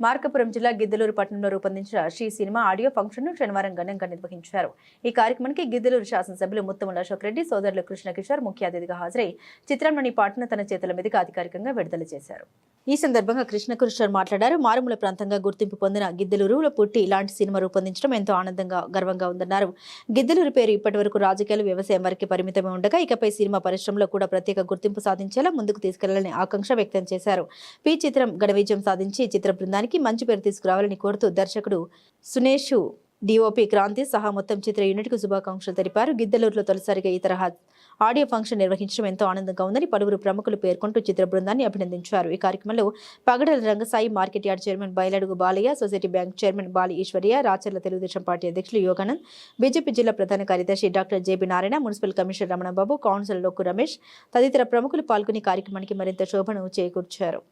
మార్కపురం జిల్లా గిద్దలూరు పట్టణంలో రూపొందించిన శ్రీ సినిమా ఆడియో ఫంక్షన్ను శనివారం ఘనంగా నిర్వహించారు. ఈ కార్యక్రమానికి గిద్దలూరు శాసనసభ్యులు ముత్తముల అశోక్ రెడ్డి సోదరులు కృష్ణ కిషోర్ ముఖ్య అతిథిగా హాజరై చిత్రంలోని పాటను తన చేతుల మీదుగా అధికారికంగా విడుదల చేశారు. ఈ సందర్భంగా కృష్ణ మాట్లాడారు. మారుమూల ప్రాంతంగా గుర్తింపు పొందిన గిద్దలూరులో పుట్టి ఇలాంటి సినిమా రూపొందించడం ఎంతో ఆనందంగా గర్వంగా ఉందన్నారు. గిద్దలూరు పేరు ఇప్పటి వరకు రాజకీయాలు వ్యవసాయం వరకు పరిమితమే ఉండగా ఇకపై సినిమా పరిశ్రమలో కూడా ప్రత్యేక గుర్తింపు సాధించేలా ముందుకు తీసుకెళ్ళాలని ఆకాంక్ష వ్యక్తం చేశారు. పి చిత్రం గడ విజయం సాధించి చిత్ర బృందాన్ని చిత్రానికి మంచి పేరు తీసుకురావాలని కోరుతూ దర్శకుడు సునేషు డిఓపి క్రాంతి సహా మొత్తం చిత్ర యూనిట్కు శుభాకాంక్షలు తెలిపారు. గిద్దలూరులో తొలిసారిగా ఈ తరహా ఆడియో ఫంక్షన్ నిర్వహించడం ఎంతో ఆనందంగా ఉందని పలువురు ప్రముఖులు పేర్కొంటూ చిత్ర బృందాన్ని అభినందించారు. ఈ కార్యక్రమంలో Pagadala Rangasai market yard chairman Bayaladugu Balayya society bank chairman Bali Eshwarya Racharla Telugu Desam party అధ్యక్షులు యోగానంద్ బీజేపీ జిల్లా ప్రధాన కార్యదర్శి doctor J B Narayana municipal commissioner Ramanababu councillor Loku Ramesh తదితర ప్రముఖులు పాల్గొని కార్యక్రమానికి మరింత శోభను చేకూర్చారు.